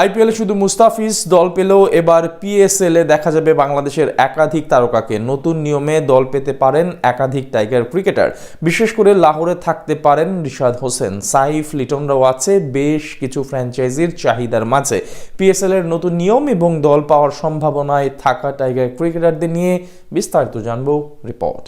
আইপিএলে শুধু মুস্তাফিজ দল পেলেও এবার পিএসএল এ দেখা যাবে বাংলাদেশের একাধিক তারকাকে। নতুন নিয়মে দল পেতে পারেন একাধিক টাইগার ক্রিকেটার। বিশেষ করে লাহোরে থাকতে পারেন রিশাদ হোসেন। সাইফ লিটনরাও আছে, বেশ কিছু ফ্র্যাঞ্চাইজির চাহিদার মাঝে। পিএসএল এর নতুন নিয়ম এবং দল পাওয়ার সম্ভাবনায় থাকা টাইগার ক্রিকেটারদের নিয়ে বিস্তারিত জানব রিপোর্ট।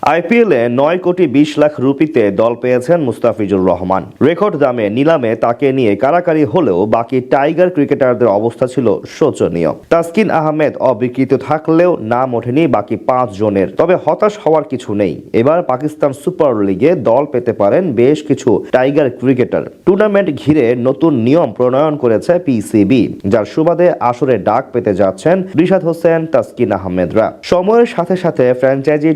আইপিএলে নয় কোটি বিশ লাখ রুপিতে দল পেয়েছেন মুস্তাফিজুর রহমান। রেকর্ড দামে নিলামে তাকে নিয়ে কারাকারি হলেও বাকি টাইগার ক্রিকেটারদের অবস্থা ছিল শোচনীয়। তাসকিন আহমেদ অবিকৃত থাকলেও নাম ওঠেনি বাকি পাঁচ জনের। তবে হতাশ হওয়ার কিছু নেই। এবার পাকিস্তান সুপার লিগে দল পেতে পারেন বেশ কিছু টাইগার ক্রিকেটার। টুর্নামেন্ট ঘিরে নতুন নিয়ম প্রণয়ন করেছে পিসিবি, যার সুবাদে আসরে ডাক পেতে যাচ্ছেন রিশাদ হোসেন, তাসকিন আহমেদরা। সময়ের সাথে সাথে ফ্র্যাঞ্চাইজি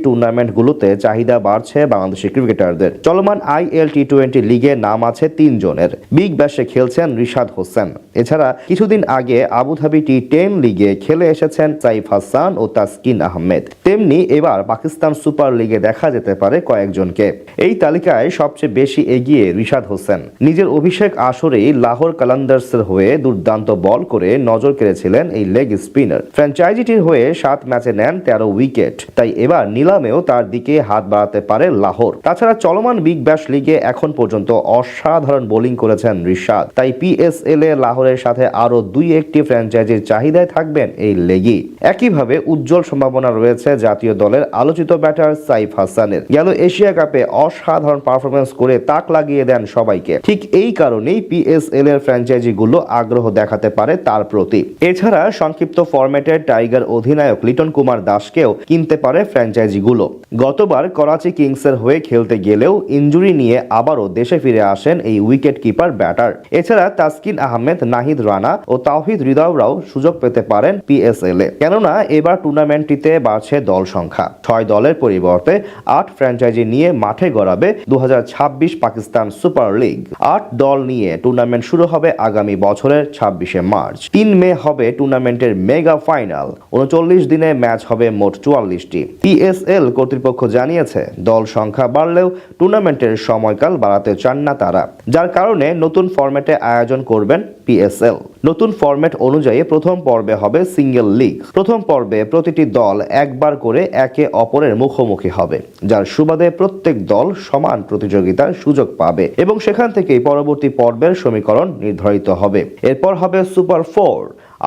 টুর্নামেন্টগুলোতে চাহিদা বাড়ছে বাংলাদেশি ক্রিকেটারদের। চলমান আইএল টি টোয়েন্টি লিগে নাম আছে তিন জনের বিগ ব্যাশে খেলছেন রিশাদ হোসেন। এছাড়া কিছুদিন আগে আবুধাবি টি টেন লিগে খেলে এসেছেন সাইফ হাসান ও তাসকিন আহমেদ। তেমনি এবার পাকিস্তান সুপার লিগে দেখা যেতে পারে কয়েকজনকে। এই তালিকায় সবচেয়ে বেশি এগিয়ে রিশাদ হোসেন। নিজের অভিষেক আসরেই লাহোর কালান্দার্সের হয়ে দুর্দান্ত বল করে নজর কেড়েছিলেন এই লেগ স্পিনার। ফ্র্যাঞ্চাইজিটির হয়ে সাত ম্যাচে নেন তেরো উইকেট। তাই এবার নিলামেও তার দিকে হাত বাড়াতে পারে লাহোর। তাছাড়া চলমান বিগ ব্যাশ লিগে এখন পর্যন্ত অসাধারণ বোলিং করেছেন রিশাদ। তাই পিএসএল এ লাহোরের সাথে আরও দুই একটি ফ্র্যাঞ্চাইজির চাহিদায় থাকবেন এই লেগই একইভাবে উজ্জ্বল সম্ভাবনা রয়েছে জাতীয় দলের আলোচিত ব্যাটার সাইফ হাসানের। গেল এশিয়া কাপে অসাধারণ পারফরমেন্স করে তাক লাগিয়ে দেন সবাইকে। ঠিক এই কারণেই পিএসএল এর ফ্র্যাঞ্চাইজিগুলো আগ্রহ দেখাতে পারে তার প্রতি। এছাড়া সংক্ষিপ্ত ফরম্যাটের টাইগার অধিনায়ক লিটন কুমার দাসকেও কিনতে পারে ফ্র্যাঞ্চাইজিগুলো গতবার করাচি কিংসের হয়ে খেলতে গেলেও ইঞ্জুরি নিয়ে আবারও দেশে ফিরে আসেন এই উইকেট কিপার ব্যাটার। এছাড়া তাসকিন আহমেদ, নাহিদ রানা ও তাওহিদ হৃদয়রাও সুযোগ পেতে পারেন পিএসএল এ। কেননা, এবার টুর্নামেন্টটিতে বাড়ছে দল সংখ্যা। ছয় দলের পরিবর্তে আট ফ্র্যাঞ্চাইজি নিয়ে মাঠে গড়াবে দু হাজার ছাব্বিশ পাকিস্তান সুপার লিগ। আট দল নিয়ে টুর্নামেন্ট শুরু হবে আগামী বছরের ছাব্বিশে মার্চ। তিন মে হবে টুর্নামেন্টের মেগা ফাইনাল। উনচল্লিশ দিনে ম্যাচ হবে মোট চুয়াল্লিশটি। পিএসএল কর্তৃপক্ষ জানিয়েছে, দল সংখ্যা বাড়লেও টুর্নামেন্টের সময়কাল বাড়াতে চান না তারা, যার কারণে নতুন ফরম্যাটে আয়োজন করবেন পিএসএল নতুন ফরম্যাট অনুযায়ী প্রথম পর্বে হবে সিঙ্গেল লিগ প্রথম পর্বে প্রতিটি দল একবার করে একে অপরের মুখোমুখি হবে, যার সুবাদে প্রত্যেক দল সমান প্রতিযোগিতার সুযোগ পাবে এবং সেখান থেকেই পরবর্তী পর্বের সমীকরণ নির্ধারিত হবে। এরপর হবে সুপার ফোর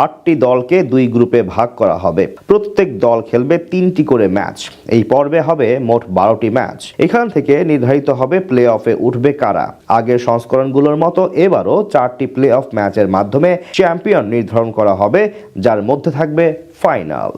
আটটি দলকে দুই গ্রুপে ভাগ করা হবে। প্রত্যেক দল খেলবে তিনটি করে ম্যাচ। এই পর্বে হবে মোট বারোটি ম্যাচ। এখান থেকে নির্ধারিত হবে প্লে অফে উঠবে কারা। আগের সংস্করণগুলোর মতো এবারও চারটি প্লে অফ ম্যাচের মাধ্যমে চ্যাম্পিয়ন নির্ধারণ করা হবে যার মধ্যে থাকবে ফাইনাল।